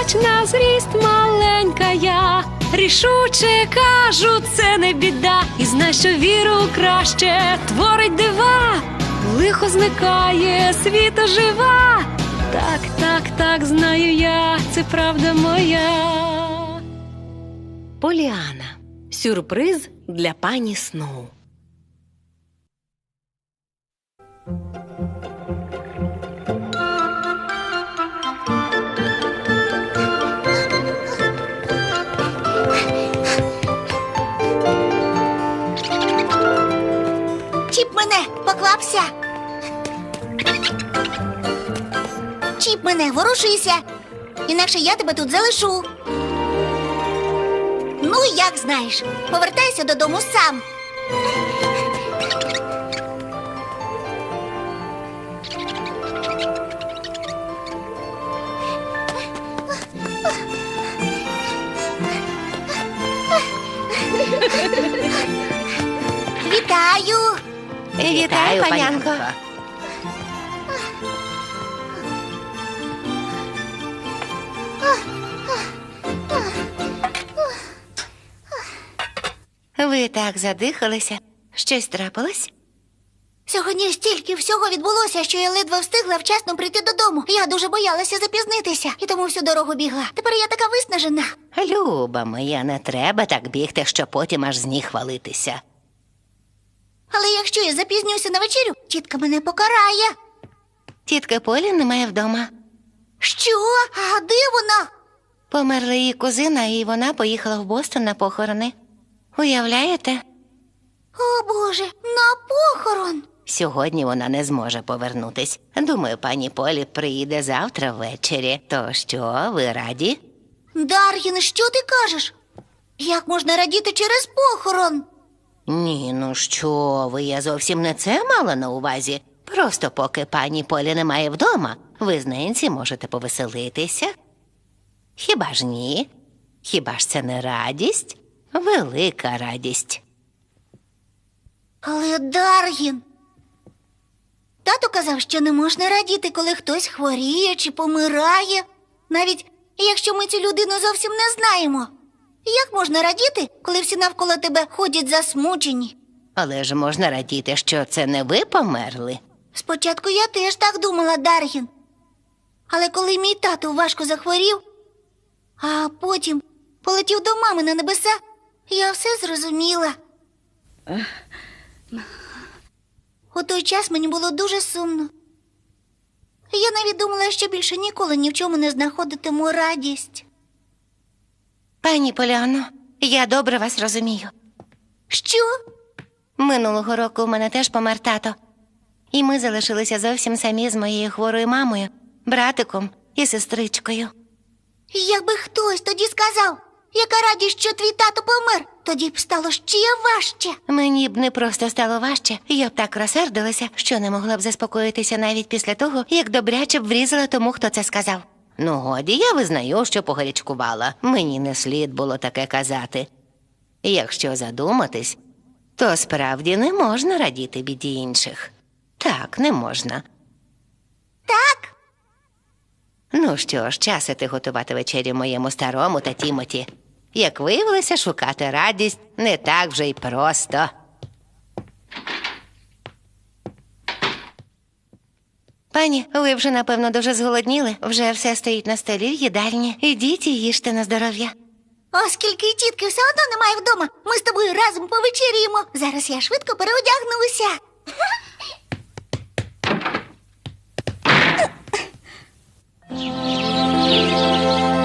хоч на зріст маленька я. Рішуче кажу, це не біда, і знай, що віру краще творить дива, лихо зникає, світ ожива. Так, так, так, знаю я, це правда моя. Поліана. Сюрприз для пані Сноу. Мене, поквапся. Чіп мене, ворушися. Інакше я тебе тут залишу. Ну, як знаєш, повертайся додому сам. Вітаю, панянко. Ви так задихалися. Щось трапилось? Сьогодні стільки всього відбулося, що я ледве встигла вчасно прийти додому. Я дуже боялася запізнитися і тому всю дорогу бігла. Тепер я така виснажена. Люба моя, не треба так бігти, що потім аж з ніг хвалитися. Але якщо я запізнюся на вечерю, тітка мене покарає. Тітка Полі немає вдома. Що? А де вона? Померла її кузина, і вона поїхала в Бостон на похорони. Уявляєте? О Боже, на похорон. Сьогодні вона не зможе повернутись. Думаю, пані Полі приїде завтра ввечері. То що, ви раді? Дар'їн, що ти кажеш? Як можна радіти через похорон? Ні, ну що ви, я зовсім не це мала на увазі. Просто поки пані Полі немає вдома, ви з Ненсі можете повеселитися. Хіба ж ні? Хіба ж це не радість? Велика радість. Але Дар'їн. Тато казав, що не можна радіти, коли хтось хворіє чи помирає, навіть якщо ми цю людину зовсім не знаємо. Як можна радіти, коли всі навколо тебе ходять засмучені? Але ж можна радіти, що це не ви померли. Спочатку я теж так думала, Дар'їн. Але коли мій тато важко захворів, а потім полетів до мами на небеса, я все зрозуміла. У той час мені було дуже сумно. Я навіть думала, що більше ніколи ні в чому не знаходитиму радість. Пані Поляно, я добре вас розумію. Що? Минулого року в мене теж помер тато. І ми залишилися зовсім самі з моєю хворою мамою, братиком і сестричкою. Якби хтось тоді сказав, яка радість, що твій тато помер, тоді б стало ще важче. Мені б не просто стало важче, я б так розсердилася, що не могла б заспокоїтися навіть після того, як добряче б врізала тому, хто це сказав. Ну, годі, я визнаю, що погарячкувала. Мені не слід було таке казати. Якщо задуматись, то справді не можна радіти біді інших. Так, не можна. Так, Ну що ж, час іти готувати вечерю моєму старому та Тімоті. Як виявилося, шукати радість не так вже й просто. Пані, ви вже, напевно, дуже зголодніли. Вже все стоїть на столі в їдальні. Ідіть і їжте на здоров'я. Оскільки тітки все одно немає вдома, ми з тобою разом повечеряємо. Зараз я швидко переодягнуся. Вперед!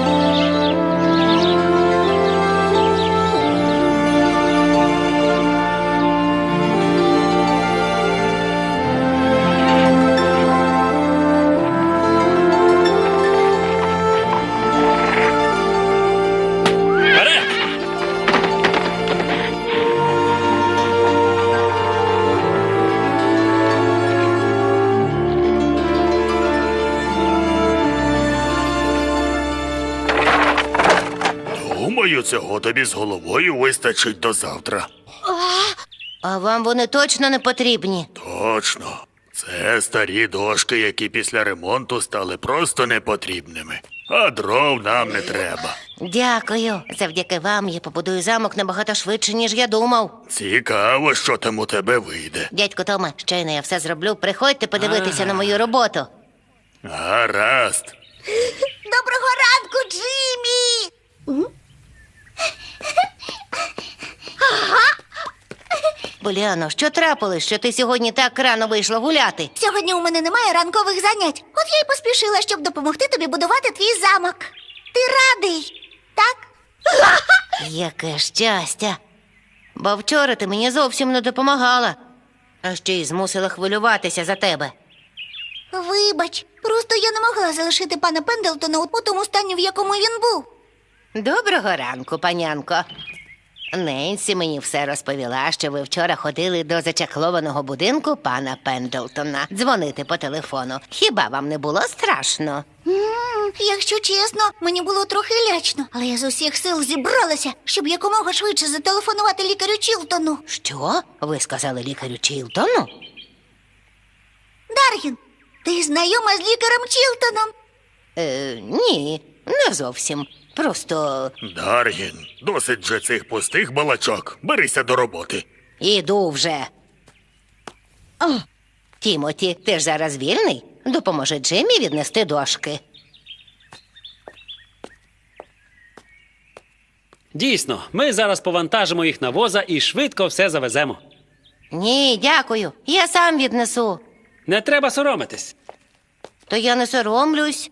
тобі з головою вистачить до завтра. А вам вони точно не потрібні. Точно. Це старі дошки, які після ремонту стали просто непотрібними. А дров нам не треба. Дякую. Завдяки вам я побудую замок набагато швидше, ніж я думав. Цікаво, що там у тебе вийде. Дядько Томе, щойно я все зроблю. Приходьте подивитися на мою роботу. Гаразд. Доброго ранку, Джиммі! Поліано, що трапилось, що ти сьогодні так рано вийшла гуляти? Сьогодні у мене немає ранкових занять. От я й поспішила, щоб допомогти тобі будувати твій замок. Ти радий, так? Яке щастя. Бо вчора ти мені зовсім не допомагала, а ще й змусила хвилюватися за тебе. Вибач, просто я не могла залишити пана Пендлтона у тому стані, в якому він був. Доброго ранку, панянко. Ненсі мені все розповіла, що ви вчора ходили до зачаклованого будинку пана Пендлтона. Дзвонити по телефону. Хіба вам не було страшно? М, Якщо чесно, мені було трохи лячно, але я з усіх сил зібралася, щоб якомога швидше зателефонувати лікарю Чілтону. Що? Ви сказали лікарю Чілтону? Даргін, ти знайома з лікарем Чілтоном? Е, ні, не зовсім. Просто Даргін, досить же цих пустих балачок. Берися до роботи. іду вже. Тімоті, ти ж зараз вільний? Допоможи Джиммі віднести дошки. Дійсно, ми зараз повантажимо їх на воза і швидко все завеземо. Ні, дякую. Я сам віднесу. Не треба соромитись. То я не соромлюсь.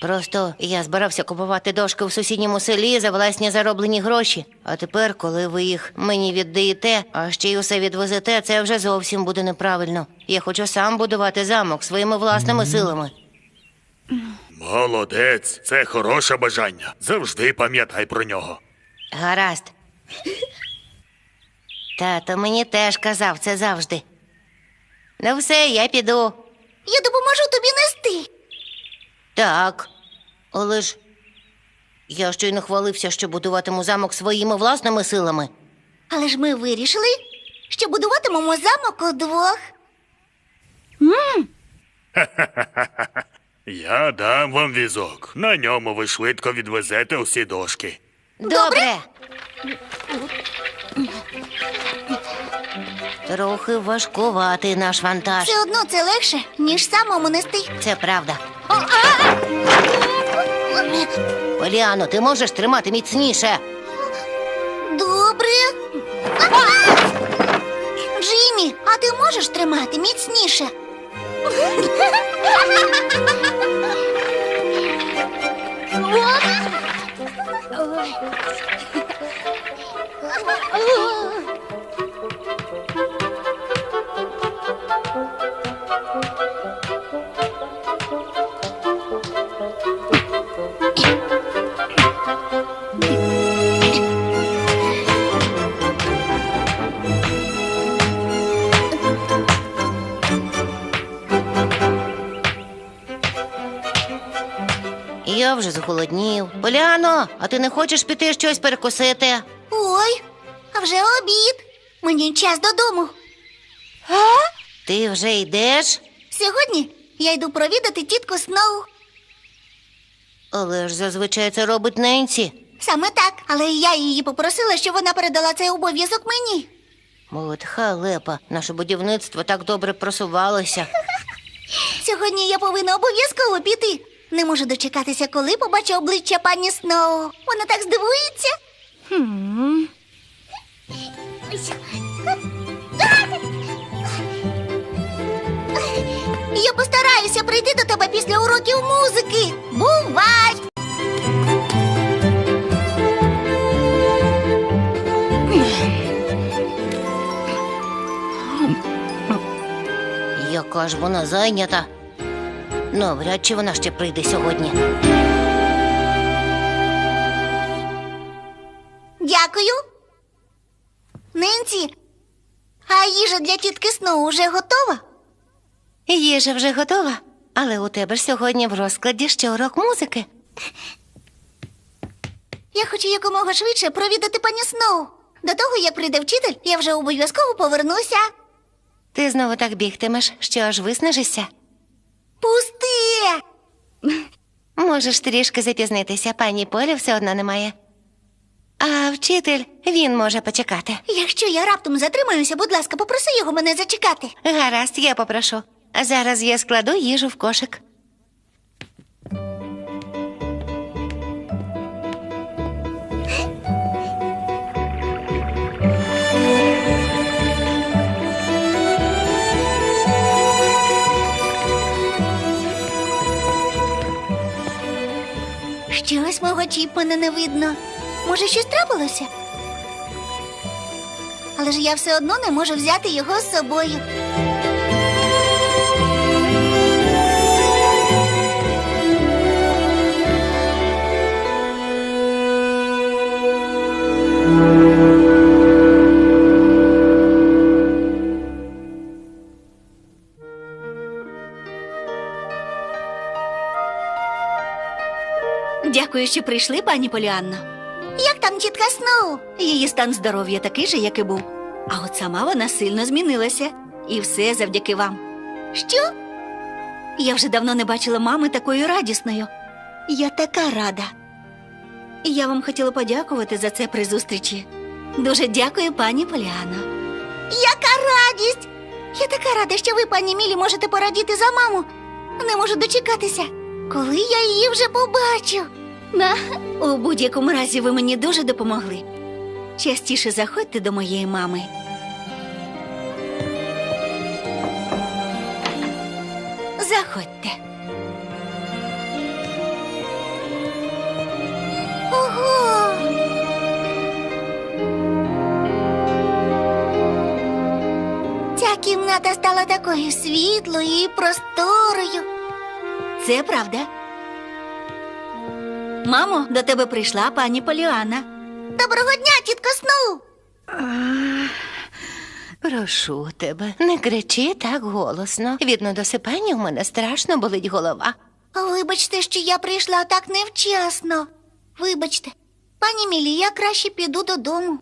Просто я збирався купувати дошки в сусідньому селі за власні зароблені гроші. А тепер, коли ви їх мені віддаєте, а ще й усе відвезете, це вже зовсім буде неправильно. Я хочу сам будувати замок своїми власними силами. Молодець, це хороше бажання. Завжди пам'ятай про нього. Гаразд. Тато мені теж казав це завжди. Ну все, я піду. Я допоможу тобі нести. Так. Але ж я щойно хвалився, що будуватиму замок своїми власними силами. Але ж ми вирішили, що будуватимемо замок удвох. Я дам вам візок. На ньому ви швидко відвезете усі дошки. Добре. Трохи важкуватий наш вантаж. Все одно це легше, ніж самому нести. Це правда. Поліано, ти можеш тримати міцніше. Добре. Джиммі, а ти можеш тримати міцніше? Я вже зголоднів. Поліано, а ти не хочеш піти щось перекусити? Ой, а вже обід. Мені час додому. Ти вже йдеш? Сьогодні я йду провідати тітку Сноу. Але ж зазвичай це робить Ненсі. Саме так, але я її попросила, щоб вона передала цей обов'язок мені. От халепа, наше будівництво так добре просувалося. Сьогодні я повинна обов'язково піти. Не можу дочекатися, коли побачу обличчя пані Сноу. Вона так здивується. Я постараюся прийти до тебе після уроків музики. Бувай! Яка ж вона зайнята? Навряд чи вона ще прийде сьогодні. Дякую. Нинці, а їжа для тітки Сноу уже готова? Їжа вже готова, але у тебе ж сьогодні в розкладі ще урок музики. Я хочу якомога швидше провідати пані Сноу. До того, як прийде вчитель, я вже обов'язково повернуся. Ти знову так бігтимеш, що аж виснажишся. Пусти! Можеш трішки запізнитися, пані Поля все одно немає. А вчитель він може почекати. Якщо я раптом затримаюся, будь ласка, попроси його мене зачекати. Гаразд, я попрошу. Зараз я складу їжу в кошик. Щось мого Чіпмана не видно. Може, щось трапилося? Але ж я все одно не можу взяти його з собою. Що прийшли, пані Поліанно. Як там тітка Сноу? Її стан здоров'я такий же, як і був. А от сама вона сильно змінилася. І все завдяки вам. Що? Я вже давно не бачила мами такою радісною. Я така рада. І я вам хотіла подякувати за це при зустрічі. Дуже дякую, пані Поліано. Яка радість! Я така рада, що ви, пані Мілі, можете порадіти за маму. Не можу дочекатися. Коли я її вже побачу. На, у будь-якому разі ви мені дуже допомогли. Частіше заходьте до моєї мами. Заходьте. Ого! Ця кімната стала такою світлою і просторою. Це правда. Мамо, до тебе прийшла пані Поліана. Доброго дня, тітко Сноу! Прошу тебе, не кричи так голосно. Від недосипання в мене страшно болить голова. Вибачте, що я прийшла так невчасно. Вибачте, пані Мілі, я краще піду додому.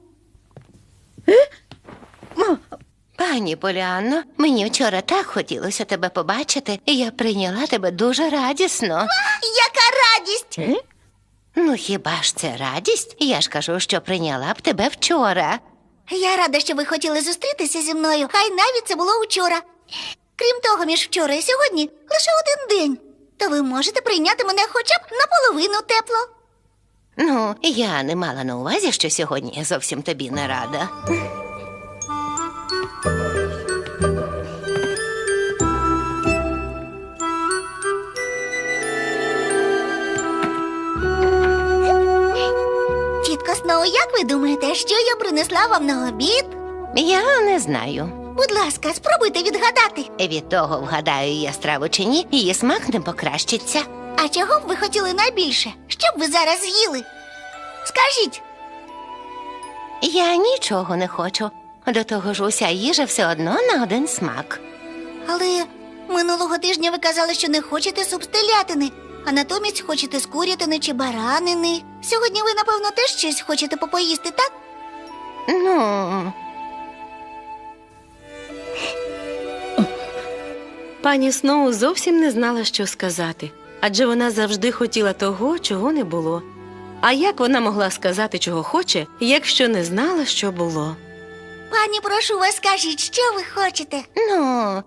Пані Поліанно, мені вчора так хотілося тебе побачити, і я прийняла тебе дуже радісно. Яка радість! Ну хіба ж це радість? Я ж кажу, що прийняла б тебе вчора. Я рада, що ви хотіли зустрітися зі мною, хай навіть це було вчора. Крім того, між вчора і сьогодні лише один день. То ви можете прийняти мене хоча б наполовину тепло. Ну, я не мала на увазі, що сьогодні я зовсім тобі не рада. Сноу, як ви думаєте, що я принесла вам на обід? Я не знаю. Будь ласка, спробуйте відгадати. Від того, вгадаю я страву чи ні, її смак не покращиться. А чого б ви хотіли найбільше? Що б ви зараз з'їли? Скажіть, Я нічого не хочу. До того ж, уся їжа все одно на один смак. але минулого тижня ви казали, що не хочете суп з телятини, а натомість хочете з курятини чи баранини. Сьогодні ви, напевно, теж щось хочете попоїсти, так? Ну, Пані Сноу зовсім не знала, що сказати, адже вона завжди хотіла того, чого не було. А як вона могла сказати, чого хоче, якщо не знала, що було? Пані, прошу вас, скажіть, що ви хочете? ну,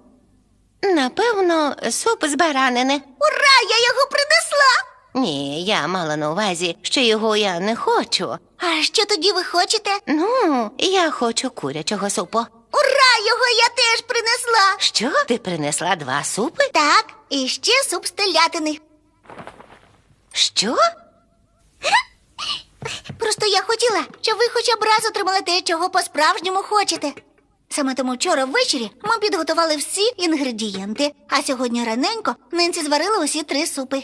напевно, суп з баранини. Ура! Я його принесла. Ні, я мала на увазі, що його я не хочу. А що тоді ви хочете? Ну, я хочу курячого супу. Ура! Його я теж принесла. Що? Ти принесла два супи? Так, і ще суп з телятини. Що? Просто я хотіла, щоб ви хоча б раз отримали те, чого по-справжньому хочете. Саме тому вчора ввечері ми підготували всі інгредієнти, а сьогодні раненько Ненці зварила усі три супи.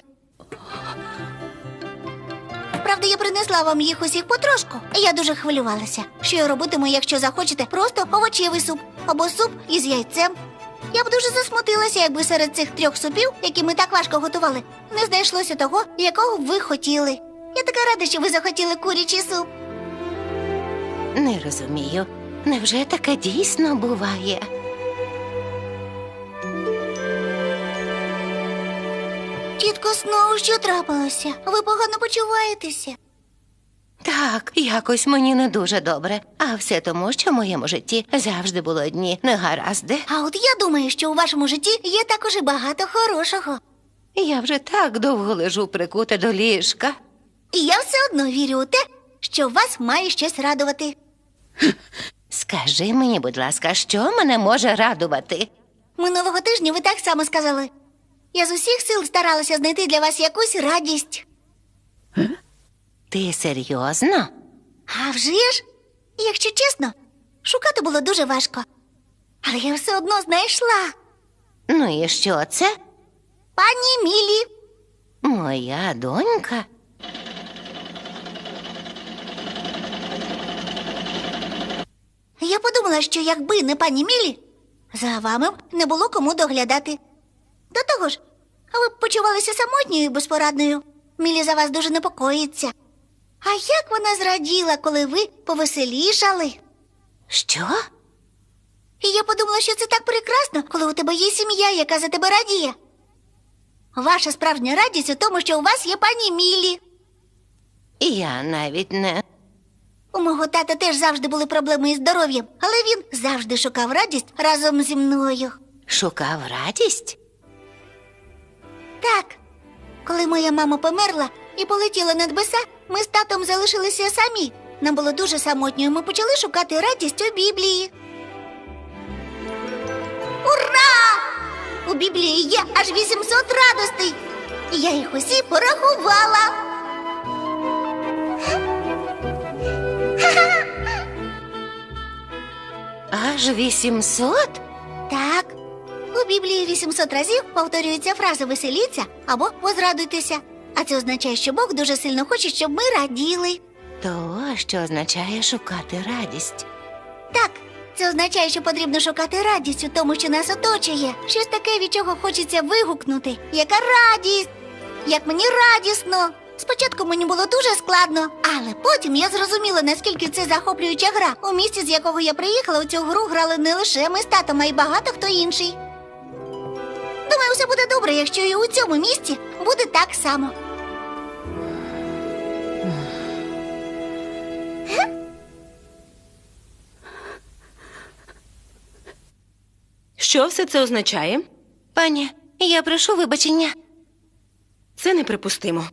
Правда, я принесла вам їх усіх потрошку. Я дуже хвилювалася, що я робитиму, якщо захочете, просто овочевий суп або суп із яйцем. Я б дуже засмутилася, якби серед цих трьох супів, які ми так важко готували, не знайшлося того, якого ви хотіли. Я така рада, що ви захотіли курячий суп. Не розумію. Невже таке дійсно буває? Тітко Сноу, що трапилося? Ви погано почуваєтеся. Так, якось мені не дуже добре. А все тому, що в моєму житті завжди було одні негаразди. А от я думаю, що у вашому житті є також і багато хорошого. Я вже так довго лежу прикута до ліжка. І я все одно вірю у те, що вас має щось радувати. Скажи мені, будь ласка, що мене може радувати? Минулого тижня ви так само сказали. Я з усіх сил старалася знайти для вас якусь радість. Ти серйозно? А вже ж, якщо чесно, шукати було дуже важко. Але я все одно знайшла. Ну і що це? Пані Мілі. Моя донька? Я подумала, що якби не пані Мілі, за вами б не було кому доглядати. До того ж, ви б почувалися самотньою і безпорадною. Мілі за вас дуже непокоїться. А як вона зраділа, коли ви повеселішали? Що? І я подумала, що це так прекрасно, коли у тебе є сім'я, яка за тебе радіє. Ваша справжня радість у тому, що у вас є пані Мілі. Я навіть не. У мого тата теж завжди були проблеми із здоров'ям, але він завжди шукав радість разом зі мною. Шукав радість? Так, коли моя мама померла і полетіла на небеса, ми з татом залишилися самі. Нам було дуже самотньо, і ми почали шукати радість у Біблії. Ура! У Біблії є аж 800 радостей. І я їх усі порахувала. Аж вісімсот? Так. У Біблії 800 разів повторюється фраза веселіться або возрадуйтеся. А це означає, що Бог дуже сильно хоче, щоб ми раділи. То, що означає шукати радість. Так, це означає, що потрібно шукати радість у тому, що нас оточує. Щось таке, від чого хочеться вигукнути. Яка радість! Як мені радісно! Спочатку мені було дуже складно, але потім я зрозуміла, наскільки це захоплююча гра. У місті, з якого я приїхала, у цю гру грали не лише ми з татом, а й багато хто інший. Думаю, все буде добре, якщо і у цьому місті буде так само. Що все це означає? Пані, я прошу вибачення. Це неприпустимо.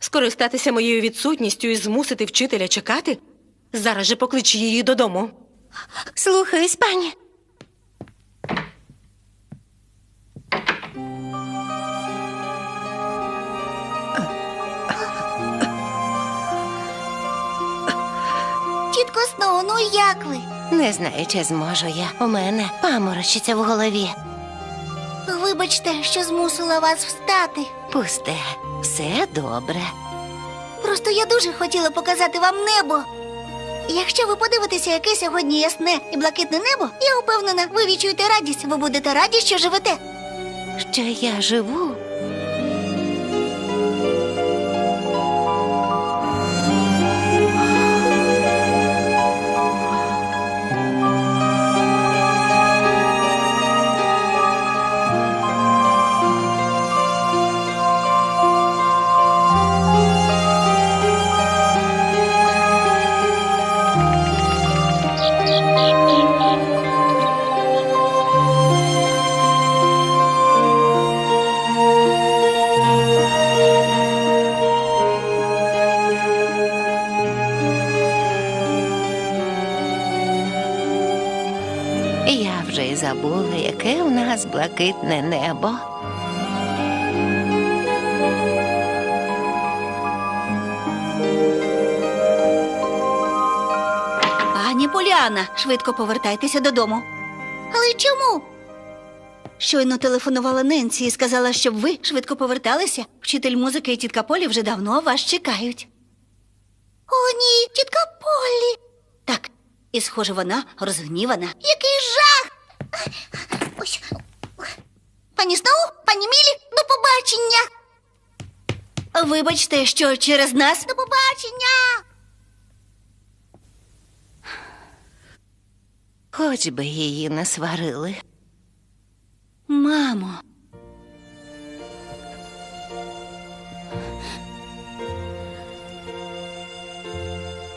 Скористатися моєю відсутністю і змусити вчителя чекати? Зараз же поклич її додому. Слухаюсь, пані. Тітко Сноу, ну як ви? Не знаю, чи зможу я. У мене паморочиться в голові. Вибачте, що змусила вас встати. Пусте, все добре. Просто я дуже хотіла показати вам небо. Якщо ви подивитеся, яке сьогодні ясне і блакитне небо, я упевнена, ви відчуєте радість. Ви будете раді, що живете. Що я живу? Блакитне небо. Пані Поліана, швидко повертайтеся додому. Але чому? Щойно телефонувала Ненсі і сказала, щоб ви швидко поверталися. Вчитель музики і тітка Полі вже давно вас чекають. О, ні, тітка Полі. Так, і схоже, вона розгнівана. Який жах! Ось. Пані Сноу, пані Мілі, до побачення! Вибачте, що через нас До побачення! Хоч би її не сварили. Мамо.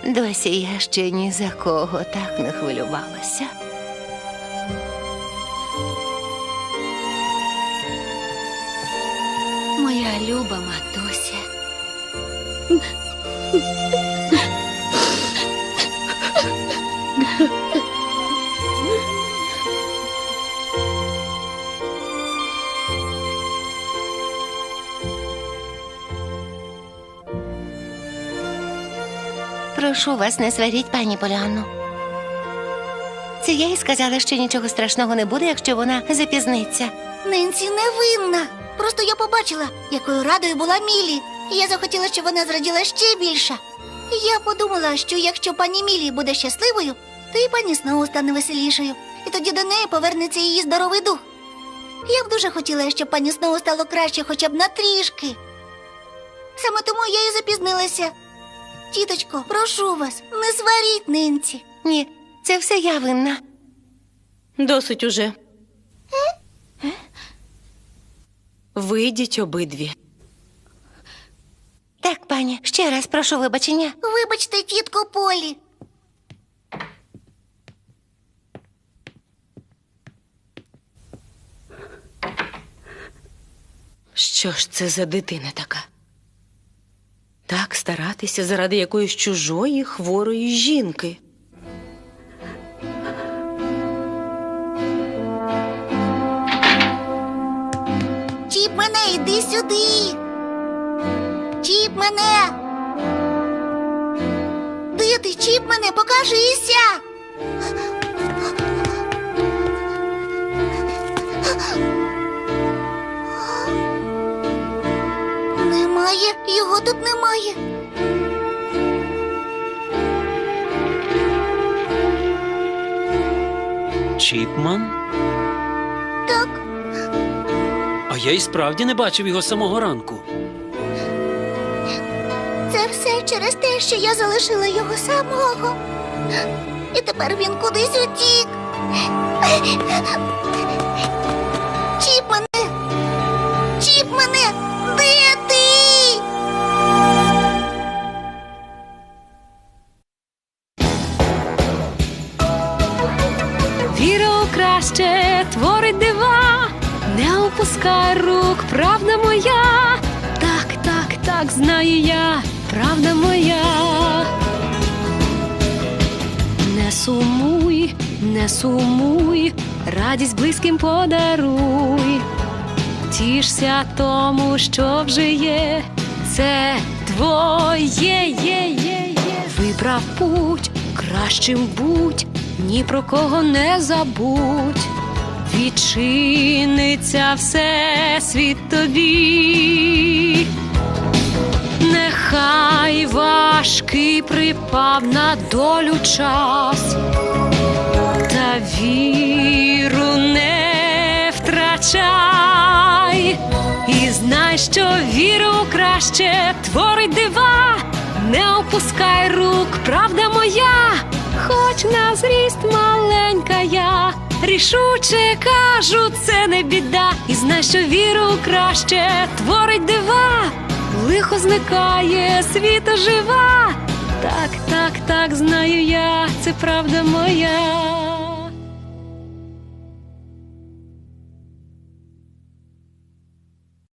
Досі я ще ні за кого так не хвилювалася. Моя люба матуся. Прошу вас, не сваріть, пані Поліанну. Це я їй сказала, що нічого страшного не буде, якщо вона запізниться. Ненсі невинна. Просто я побачила, якою радою була Мілі. І я захотіла, щоб вона зраділа ще більше. Я подумала, що якщо пані Мілі буде щасливою, то і пані Сноу стане веселішою, і тоді до неї повернеться її здоровий дух. Я б дуже хотіла, щоб пані Сноу стало краще хоча б на трішки. Саме тому я і запізнилася. Тіточко, прошу вас, не сваріть Ненці. Ні, це все я винна. Досить уже. Вийдіть обидві. Так, пані, ще раз прошу вибачення. Вибачте, тітко Полі. Що ж це за дитина така? Так старатися заради якоїсь чужої хворої жінки. Чіп мене, іди сюди. Чіп мене. Де ти, чіп мене, покажися. Немає, його тут немає. Чіпман? А я й справді не бачив його самого ранку. це все через те, що я залишила його самого. І тепер він кудись утік. Не сумуй, радість близьким подаруй. Тішся тому, що вже є, це твоє є, є, є. Вибрав путь, кращим будь, ні про кого не забудь. Відчиниться все світ тобі. Нехай важкий припав на долю час, віру не втрачай, і знай, що віру краще творить дива, не опускай рук, правда моя, хоч на зріст маленька я. Рішуче кажу, це не біда, і знай, що віру краще творить дива, лихо зникає, світ ожива. Так, так, так, знаю я, це правда моя.